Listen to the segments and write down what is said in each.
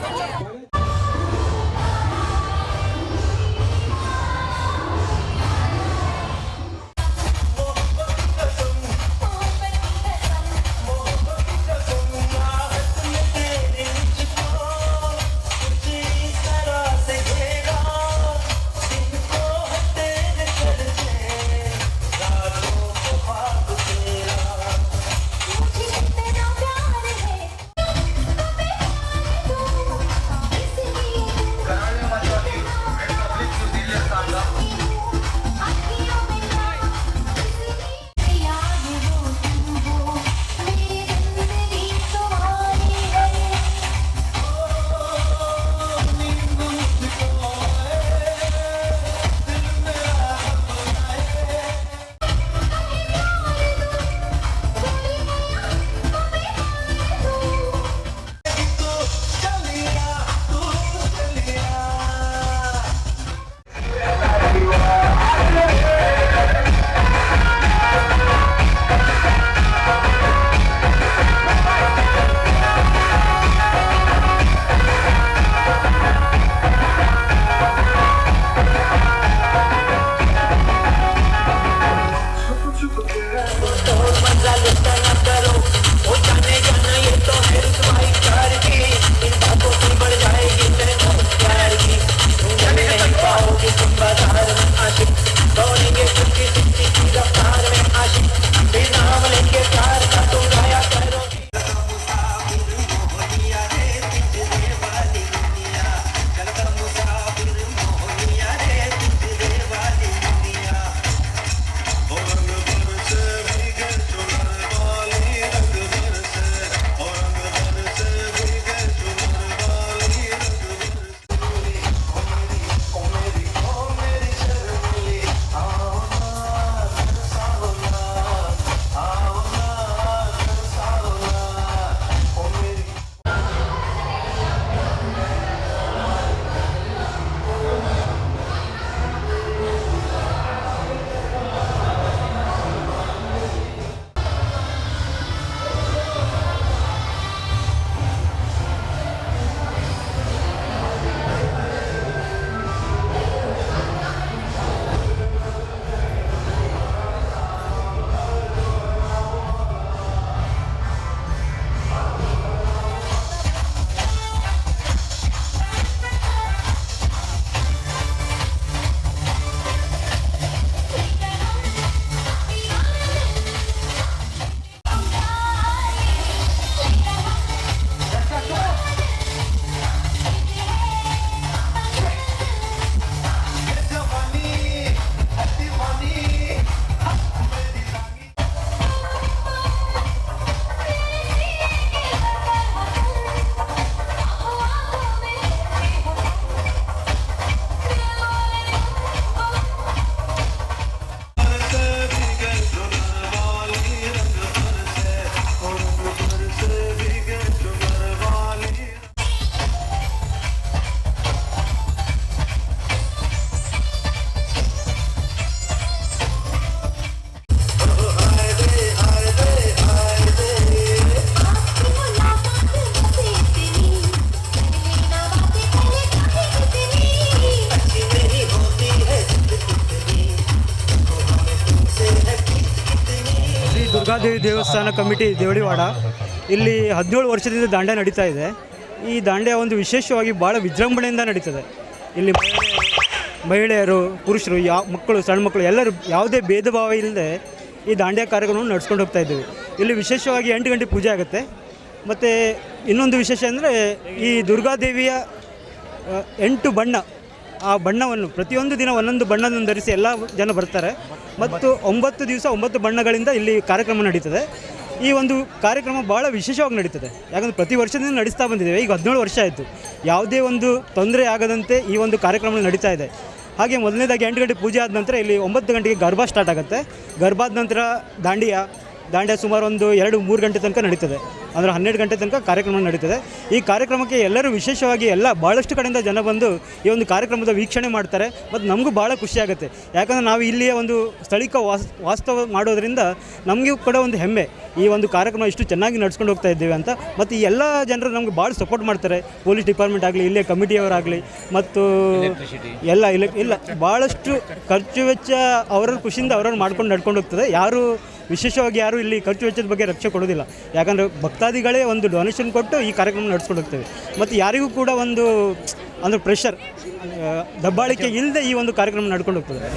Yeah. Committee ದೇವಳಿವಾಡ ಇಲ್ಲಿ ಹದಿನೇಳು ವರ್ಷದಿಂದ ದಾಂಡೆ ನಡೀತಾ ಇದೆ. ಈ ದಾಂಡೆ ಒಂದು ವಿಶೇಷವಾಗಿ ಭಾಳ ವಿಜೃಂಭಣೆಯಿಂದ ನಡೀತದೆ. ಇಲ್ಲಿ ಮಹಿಳೆಯರು, ಪುರುಷರು ಯಾವ ಮಕ್ಕಳು, ಸಣ್ಣ ಮಕ್ಕಳು ಎಲ್ಲರೂ ಯಾವುದೇ ಭೇದ ಭಾವ ಇಲ್ಲದೆ ಈ ದಾಂಡೆ ಕಾರ್ಯಕ್ರಮವನ್ನು ನಡ್ಸ್ಕೊಂಡು ಹೋಗ್ತಾ ಇದ್ದೀವಿ. ಇಲ್ಲಿ ವಿಶೇಷವಾಗಿ ಎಂಟು ಗಂಟೆ ಪೂಜೆ ಆಗುತ್ತೆ. ಮತ್ತು ಇನ್ನೊಂದು ವಿಶೇಷ ಅಂದರೆ ಈ ದುರ್ಗಾದೇವಿಯ ಎಂಟು ಬಣ್ಣ. ಆ ಬಣ್ಣವನ್ನು ಪ್ರತಿಯೊಂದು ದಿನ ಒಂದೊಂದು ಬಣ್ಣವನ್ನು ಧರಿಸಿ ಎಲ್ಲ ಜನ ಬರ್ತಾರೆ. ಮತ್ತು ಒಂಬತ್ತು ದಿವಸ ಒಂಬತ್ತು ಬಣ್ಣಗಳಿಂದ ಇಲ್ಲಿ ಕಾರ್ಯಕ್ರಮ ನಡೀತದೆ. ಈ ಒಂದು ಕಾರ್ಯಕ್ರಮ ಭಾಳ ವಿಶೇಷವಾಗಿ ನಡೀತದೆ. ಯಾಕಂದರೆ ಪ್ರತಿ ವರ್ಷದಿಂದ ನಡೆಸ್ತಾ ಬಂದಿದ್ದೇವೆ. ಈಗ ಹದಿನೇಳು ವರ್ಷ ಆಯಿತು. ಯಾವುದೇ ಒಂದು ತೊಂದರೆ ಆಗದಂತೆ ಈ ಒಂದು ಕಾರ್ಯಕ್ರಮ ನಡೀತಾ ಇದೆ. ಹಾಗೆ ಮೊದಲನೇದಾಗಿ ಎಂಟು ಗಂಟೆ ಪೂಜೆ ಆದ ನಂತರ ಇಲ್ಲಿ ಒಂಬತ್ತು ಗಂಟೆಗೆ ಗರ್ಭ ಸ್ಟಾರ್ಟ್ ಆಗುತ್ತೆ. ಗರ್ಭಾದ ನಂತರ ದಾಂಡಿಯ ದಾಂಡ್ಯ ಸುಮಾರು ಒಂದು ಎರಡು ಮೂರು ಗಂಟೆ ತನಕ ನಡೀತದೆ. ಅಂದರೆ ಹನ್ನೆರಡು ಗಂಟೆ ತನಕ ಕಾರ್ಯಕ್ರಮ ನಡೀತದೆ. ಈ ಕಾರ್ಯಕ್ರಮಕ್ಕೆ ಎಲ್ಲರೂ ವಿಶೇಷವಾಗಿ ಎಲ್ಲ ಭಾಳಷ್ಟು ಕಡೆಯಿಂದ ಜನ ಬಂದು ಈ ಒಂದು ಕಾರ್ಯಕ್ರಮದ ವೀಕ್ಷಣೆ ಮಾಡ್ತಾರೆ. ಮತ್ತು ನಮಗೂ ಭಾಳ ಖುಷಿಯಾಗುತ್ತೆ ಯಾಕಂದರೆ ನಾವು ಇಲ್ಲಿಯ ಒಂದು ಸ್ಥಳೀಕ ವಾಸ್ ವಾಸ್ತವ ಮಾಡೋದರಿಂದ ನಮಗೂ ಕೂಡ ಒಂದು ಹೆಮ್ಮೆ. ಈ ಒಂದು ಕಾರ್ಯಕ್ರಮ ಇಷ್ಟು ಚೆನ್ನಾಗಿ ನಡ್ಸ್ಕೊಂಡು ಹೋಗ್ತಾ ಇದ್ದೇವೆ ಅಂತ. ಮತ್ತು ಈ ಎಲ್ಲ ಜನರು ನಮಗೆ ಭಾಳ ಸಪೋರ್ಟ್ ಮಾಡ್ತಾರೆ. ಪೊಲೀಸ್ ಡಿಪಾರ್ಟ್ಮೆಂಟ್ ಆಗಲಿ ಇಲ್ಲೇ ಕಮಿಟಿಯವರಾಗಲಿ ಮತ್ತು ಎಲ್ಲ ಇಲ್ಲ ಇಲ್ಲ ಭಾಳಷ್ಟು ಖರ್ಚು ವೆಚ್ಚ ಅವರ ಖುಷಿಯಿಂದ ಅವರವ್ರು ಮಾಡ್ಕೊಂಡು ನಡ್ಕೊಂಡು ಹೋಗ್ತದೆ. ಯಾರು ವಿಶೇಷವಾಗಿ ಯಾರು ಇಲ್ಲಿ ಖರ್ಚು ವೆಚ್ಚದ ಬಗ್ಗೆ ರಕ್ಷೆ ಕೊಡೋದಿಲ್ಲ ಯಾಕಂದರೆ ಭಕ್ತಾದಿಗಳೇ ಒಂದು ಡೊನೇಷನ್ ಕೊಟ್ಟು ಈ ಕಾರ್ಯಕ್ರಮ ನಡೆಸ್ಕೊಂಡು ಹೋಗ್ತೇವೆ. ಮತ್ತು ಯಾರಿಗೂ ಕೂಡ ಒಂದು, ಅಂದರೆ ಪ್ರೆಷರ್ ದಬ್ಬಾಳಿಕೆ ಇಲ್ಲದೆ ಈ ಒಂದು ಕಾರ್ಯಕ್ರಮ ನಡ್ಕೊಂಡು ಹೋಗ್ತದೆ.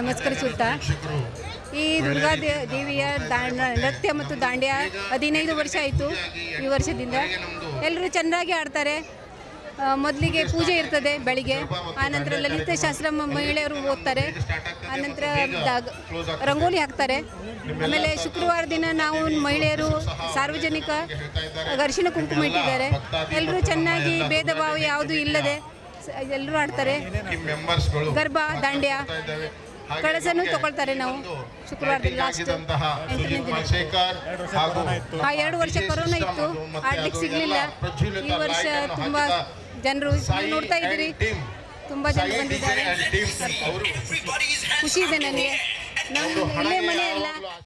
ನಮಸ್ಕರಿಸುತ್ತಾ. ಈ ದುರ್ಗಾ ದೇವಿಯ ದಾಂಡ, ನೃತ್ಯ ಮತ್ತು ದಾಂಡ್ಯ ಹದಿನೈದು ವರ್ಷ ಆಯಿತು ಈ ವರ್ಷದಿಂದ. ಎಲ್ಲರೂ ಚೆನ್ನಾಗಿ ಆಡ್ತಾರೆ. ಮೊದಲಿಗೆ ಪೂಜೆ ಇರ್ತದೆ ಬೆಳಿಗ್ಗೆ. ಆನಂತರ ಲಲಿತ ಶಾಸ್ತ್ರ ಮಹಿಳೆಯರು ಓದ್ತಾರೆ. ಆನಂತರ ರಂಗೋಲಿ ಹಾಕ್ತಾರೆ. ಆಮೇಲೆ ಶುಕ್ರವಾರ ದಿನ ನಾವು ಮಹಿಳೆಯರು ಸಾರ್ವಜನಿಕ ಘರ್ಷಣ ಕುಂಕುಮ ಇಟ್ಟಿದ್ದಾರೆ. ಎಲ್ಲರೂ ಚೆನ್ನಾಗಿ ಭೇದ ಭಾವ ಯಾವುದೂ ಇಲ್ಲದೆ ಎಲ್ಲರೂ ಆಡ್ತಾರೆ. ಗರ್ಭ, ದಾಂಡ್ಯ ಕಳಸನು ತಗೊಳ್ತಾರೆ ನಾವು ಶುಕ್ರವಾರ ಆ ಎರಡು ವರ್ಷ ಕೊರೋನಾ ಇತ್ತು. ಆಡ್ಲಿಕ್ಕೆ ಸಿಗ್ಲಿಲ್ಲ. ಈ ವರ್ಷ ತುಂಬಾ ಜನರು ನೋಡ್ತಾ ಇದ್ದೀರಿ. ತುಂಬಾ ಜನ ಬಂದಿದ್ದಾರೆ. ಖುಷಿ ಇದೆ ನನಗೆ. ನಾವು ಇಲ್ಲೇ ಮನೆ ಎಲ್ಲ